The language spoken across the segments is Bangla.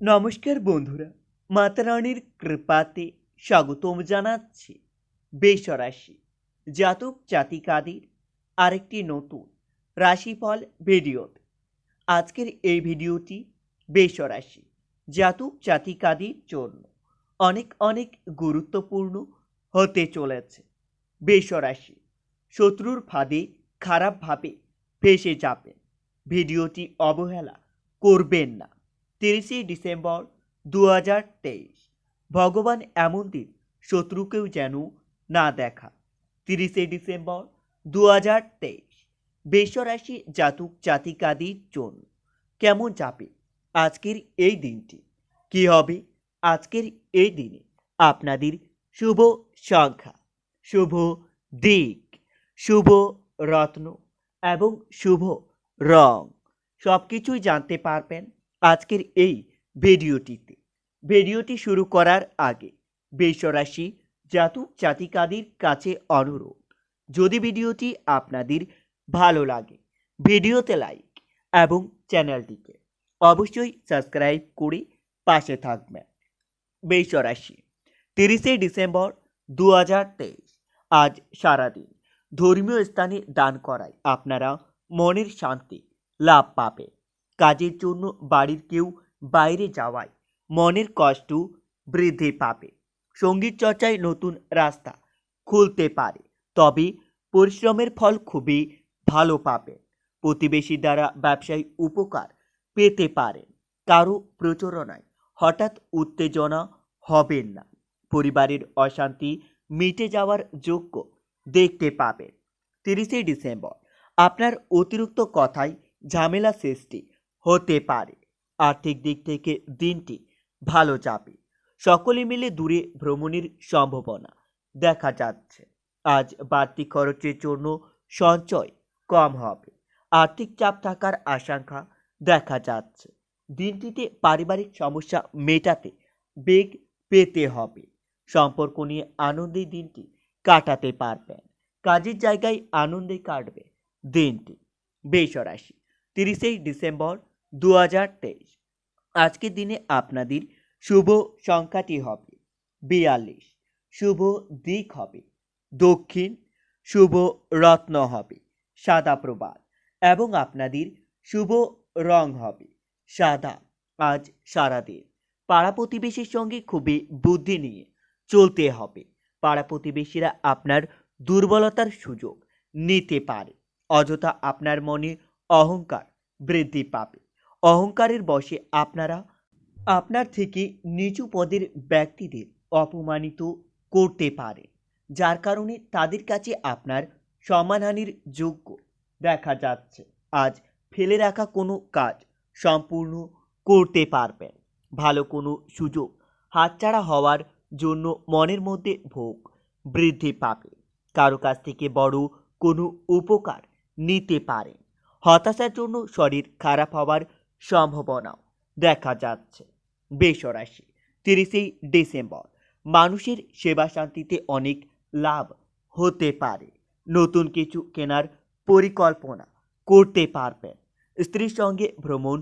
নমস্কার বন্ধুরা, মাতা রানীর কৃপাতে স্বাগতম জানাচ্ছি বেসরাশি জাতক জাতিকাদের আরেকটি নতুন রাশিফল ভিডিওতে। আজকের এই ভিডিওটি বেসরাশি জাতক জাতিকাদের জন্য অনেক অনেক গুরুত্বপূর্ণ হতে চলেছে। বেসরাশি শত্রুর ফাঁদে খারাপভাবে ফেসে যাবেন। ভিডিওটি অবহেলা করবেন না। তিরিশে ডিসেম্বর দু হাজার তেইশ। ভগবান এমন দিন শত্রুকেও যেন না দেখা। তিরিশে ডিসেম্বর দু হাজার তেইশ। বেসরাশি জাতক জাতিকাদের জন্য কেমন যাবে আজকের এই দিনটি? কি হবে আজকের এই দিনে? আপনাদের শুভ সংখ্যা, শুভ দিক, শুভ রত্ন এবং শুভ রং। সব কিছুই জানতে পারবেন আজকের এই ভিডিওটিতে। ভিডিওটি শুরু করার আগে বেসরাশি জাতক জাতিকাদের কাছে অনুরোধ, যদি ভিডিওটি আপনাদের ভালো লাগে, ভিডিওতে লাইক এবং চ্যানেলটিকে অবশ্যই সাবস্ক্রাইব করে পাশে থাকবেন। বেসরাশি তিরিশে ডিসেম্বর দু হাজার তেইশ, আজ সারাদিন ধর্মীয় স্থানে দান করায় আপনারা মনের শান্তি লাভ পাবে কাজের জন্য বাড়ির কেউ বাইরে যাওয়ায় মনের কষ্ট বৃদ্ধি পাবে। সংগীত চর্চায় নতুন রাস্তা খুলতে পারে, তবে পরিশ্রমের ফল খুবই ভালো পাবেন প্রতিবেশী দ্বারা ব্যবসায়ী উপকার পেতে পারেন, কারও প্রচোরণায় হঠাৎ উত্তেজনা হবেন না। পরিবারের অশান্তি মিটে যাওয়ার যোগ্য দেখতে পাবেন। তিরিশে ডিসেম্বর, আপনার অতিরিক্ত কথায় ঝামেলা সৃষ্টি হতে পারে। আর্থিক দিক থেকে দিনটি ভালো যাবে। সকলে মিলে দূরে ভ্রমণের সম্ভাবনা দেখা যাচ্ছে। আজ বাড়তি খরচের জন্য সঞ্চয় কম হবে। আর্থিক চাপ থাকার আশঙ্কা দেখা যাচ্ছে। দিনটিতে পারিবারিক সমস্যা মেটাতে বেগ পেতে হবে। সম্পর্ক নিয়ে আনন্দের দিনটি কাটাতে পারবেন। কাজের জায়গায় আনন্দে কাটবে দিনটি। বেসরাশি তিরিশে ডিসেম্বর দু হাজার তেইশ। আজকের দিনে আপনাদের শুভ সংখ্যাটি হবে বিয়াল্লিশ। শুভ দিক হবে দক্ষিণ। শুভ রত্ন হবে সাদা প্রবাদ এবং আপনাদের শুভ রং হবে সাদা আজ সারাদিন। পাড়া প্রতিবেশীর সঙ্গে খুবই বুদ্ধি নিয়ে চলতে হবে। পাড়া প্রতিবেশীরা আপনার দুর্বলতার সুযোগ নিতে পারে। অযথা আপনার মনে অহংকার বৃদ্ধি পাবে। অহংকারের বশে আপনারা, আপনার থেকে নিচু পদের ব্যক্তিদের অপমানিত করতে পারে, যার কারণে তাদের কাছে আপনার সম্মানহানির যোগ্য দেখা যাচ্ছে। আজ ফেলে রাখা কোনো কাজ সম্পূর্ণ করতে পারবেন। ভালো কোনো সুযোগ হাতছাড়া হওয়ার জন্য মনের মধ্যে ভোগ বৃদ্ধি পাবে। কারও কাছ থেকে বড় কোনো উপকার নিতে পারেন। হতাশার জন্য শরীর খারাপ হওয়ার সম্ভাবনাও দেখা যাচ্ছে। বেসরাশি তিরিশে ডিসেম্বর, মানুষের সেবা শান্তিতে অনেক লাভ হতে পারে। নতুন কিছু কেনার পরিকল্পনা করতে পারবেন। স্ত্রীর সঙ্গে ভ্রমণ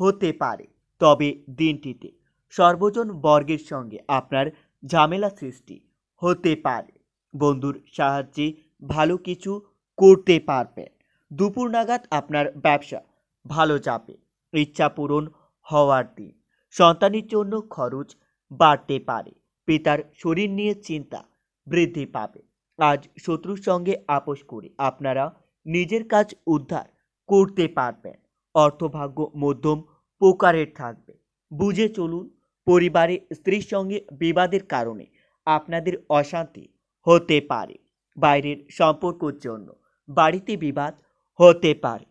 হতে পারে। তবে দিনটিতে সর্বজন বর্গের সঙ্গে আপনার ঝামেলা সৃষ্টি হতে পারে। বন্ধুর সাহায্যে ভালো কিছু করতে পারবেন। দুপুর নাগাদ আপনার ব্যবসা ভালো যাবে। ইচ্ছা পূরণ হওয়ার দিন। সন্তানের জন্য খরচ বাড়তে পারে। পিতার শরীর নিয়ে চিন্তা বৃদ্ধি পাবে। আজ শত্রুর সঙ্গে আপোষ করে আপনারা নিজের কাজ উদ্ধার করতে পারবেন। অর্থভাগ্য মধ্যম প্রকারের থাকবে। বুঝে চলুন, পরিবারে স্ত্রীর সঙ্গে বিবাদের কারণে আপনাদের অশান্তি হতে পারে। বাইরের সম্পর্কর জন্য বাড়িতে বিবাদ হতে পারে।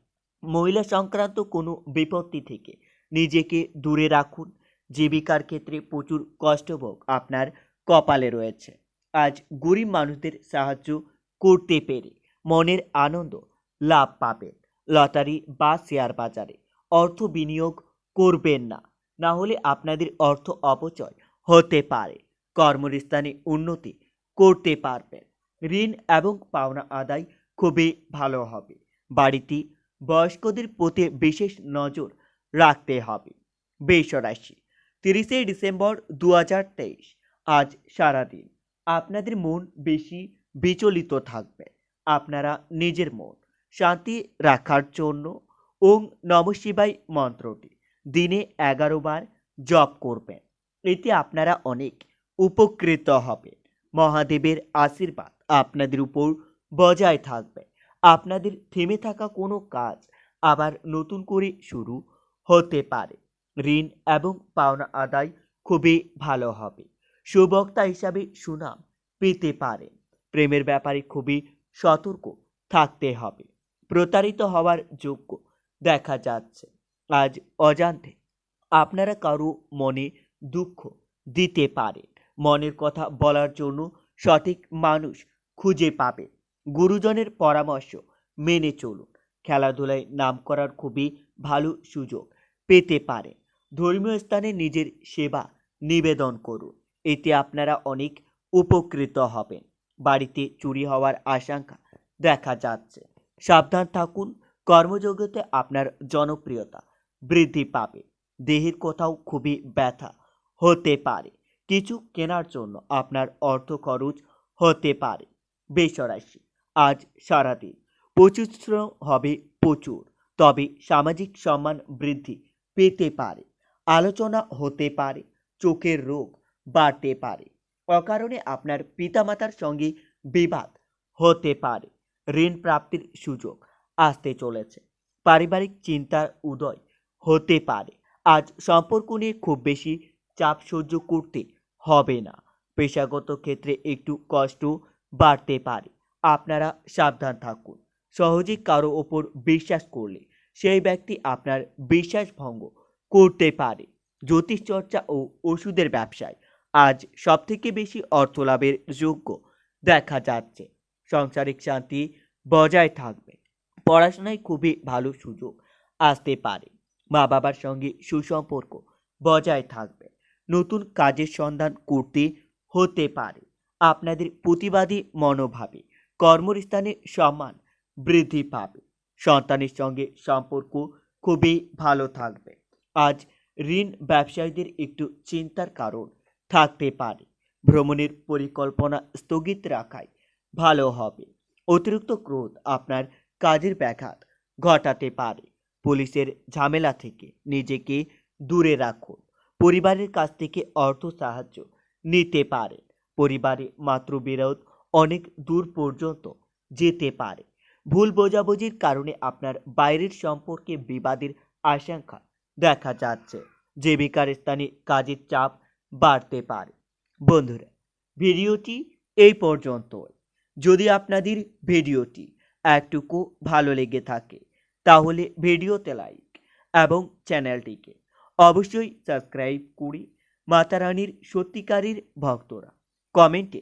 মহিলা সংক্রান্ত কোনো বিপত্তি থেকে নিজেকে দূরে রাখুন। জীবিকার ক্ষেত্রে প্রচুর কষ্টভোগ আপনার কপালে রয়েছে। আজ গরিব মানুষদের সাহায্য করতে পেরে মনের আনন্দ লাভ পাবেন। লটারি বা শেয়ার বাজারে অর্থ বিনিয়োগ করবেন না। না হলে আপনাদের অর্থ অপচয় হতে পারে। কর্মস্থানে উন্নতি করতে পারবেন। ঋণ এবং পাওনা আদায় খুবই ভালো হবে। বাড়িতে বয়স্কদের প্রতি বিশেষ নজর রাখতে হবে। বেসরাশি তিরিশে ডিসেম্বর দু হাজার তেইশ, আজ সারাদিন। আপনাদের মন বেশি বিচলিত থাকবে। আপনারা নিজের মন শান্তি রাখার জন্য ওং নম শিবাই মন্ত্রটি দিনে এগারো বার জপ করবেন। এতে আপনারা অনেক উপকৃত হবেন। মহাদেবের আশীর্বাদ আপনাদের উপর বজায় থাকবে। আপনাদের থেমে থাকা কোনো কাজ আবার নতুন করে শুরু হতে পারে। ঋণ এবং পাওনা আদায় খুবই ভালো হবে। সুবক্তা হিসাবে সুনাম পেতে পারেন প্রেমের ব্যাপারে খুবই সতর্ক থাকতে হবে। প্রতারিত হওয়ার যোগ্য দেখা যাচ্ছে। আজ অজান্তে আপনারা কারও মনে দুঃখ দিতে পারেন। মনের কথা বলার জন্য সঠিক মানুষ খুঁজে পাবে। গুরুজনের পরামর্শ মেনে চলুন। খেলাধুলায় নাম করার খুবই ভালো সুযোগ পেতে পারে ধর্মীয় স্থানে নিজের সেবা নিবেদন করুন। এতে আপনারা অনেক উপকৃত হবেন। বাড়িতে চুরি হওয়ার আশঙ্কা দেখা যাচ্ছে। সাবধান থাকুন। কর্মযোগ্যতে আপনার জনপ্রিয়তা বৃদ্ধি পাবে। দেহের কোথাও খুবই ব্যথা হতে পারে। কিছু কেনার জন্য আপনার অর্থ খরচ হতে পারে। বেসরাশি আজ সারাদিন। পরিশ্রম হবে প্রচুর, তবে সামাজিক সম্মান বৃদ্ধি পেতে পারে, আলোচনা হতে পারে, চোখের রোগ বাড়তে পারে, অকারণে আপনার পিতামাতার সঙ্গে বিবাদ হতে পারে, ঋণ প্রাপ্তির সুযোগ আসতে চলেছে, পারিবারিক চিন্তার উদয় হতে পারে, আজ সম্পর্ক নিয়ে খুব বেশি চাপ সহ্য করতে হবে না, পেশাগত ক্ষেত্রে একটু কষ্ট বাড়তে পারে। আপনারা সাবধান থাকুন। সহজে কারও ওপর বিশ্বাস করলে সেই ব্যক্তি আপনার বিশ্বাস ভঙ্গ করতে পারে। জ্যোতিষ চর্চা ও ওষুধের ব্যবসায় আজ সবথেকে বেশি অর্থ লাভের যোগ্য দেখা যাচ্ছে। সাংসারিক শান্তি বজায় থাকবে। পড়াশোনায় খুবই ভালো সুযোগ আসতে পারে। মা বাবার সঙ্গে সুসম্পর্ক বজায় থাকবে। নতুন কাজের সন্ধান করতে হতে পারে। আপনাদের প্রতিবাদী মনোভাবে কর্মস্থানে সম্মান বৃদ্ধি পাবে। সন্তানের সঙ্গে সম্পর্ক খুবই ভালো থাকবে। আজ ঋণ ব্যবসায়ীদের একটু চিন্তার কারণ থাকতে পারে। ভ্রমণের পরিকল্পনা স্থগিত রাখাই ভালো হবে। অতিরিক্ত ক্রোধ আপনার কাজের ব্যাঘাত ঘটাতে পারে। পুলিশের ঝামেলা থেকে নিজেকে দূরে রাখুন। পরিবারের কাছ থেকে অর্থ সাহায্য নিতে পারে পরিবারে মাতৃবিরোধ অনেক দূর পর্যন্ত যেতে পারে। ভুল বোঝাবুঝির কারণে আপনার বাইরের সম্পর্কে বিবাদের আশঙ্কা দেখা যাচ্ছে। জীবিকার স্থানে কাজের চাপ বাড়তে পারে। বন্ধুরা, ভিডিওটি এই পর্যন্ত যদি আপনাদের ভিডিওটি একটুকু ভালো লেগে থাকে, তাহলে ভিডিওতে লাইক এবং চ্যানেলটিকে অবশ্যই সাবস্ক্রাইব করে মাতারানীর সত্যিকারের ভক্তরা কমেন্টে